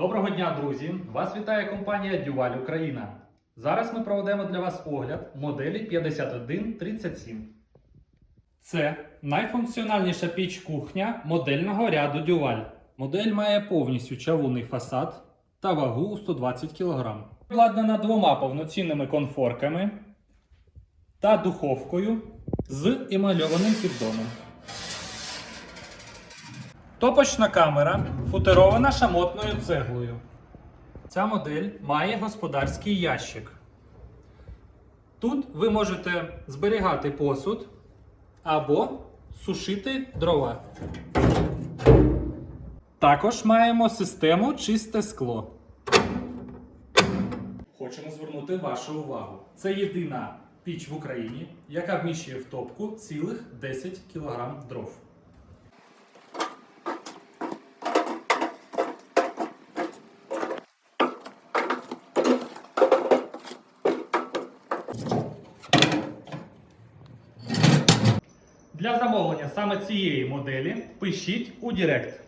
Доброго дня, друзі! Вас вітає компанія Дюваль Україна. Зараз ми проведемо для вас огляд моделі 5137. Це найфункціональніша піч кухня модельного ряду Дюваль. Модель має повністю чавунний фасад та вагу у 120 кг. Обладнана двома повноцінними конфорками та духовкою з емальованим піддоном. Топочна камера футерована шамотною цеглою. Ця модель має господарський ящик. Тут ви можете зберігати посуд або сушити дрова. Також маємо систему чисте скло. Хочемо звернути вашу увагу. Це єдина піч в Україні, яка вміщує в топку цілих 10 кг дров. Для замовлення саме цієї моделі пишіть у Директ.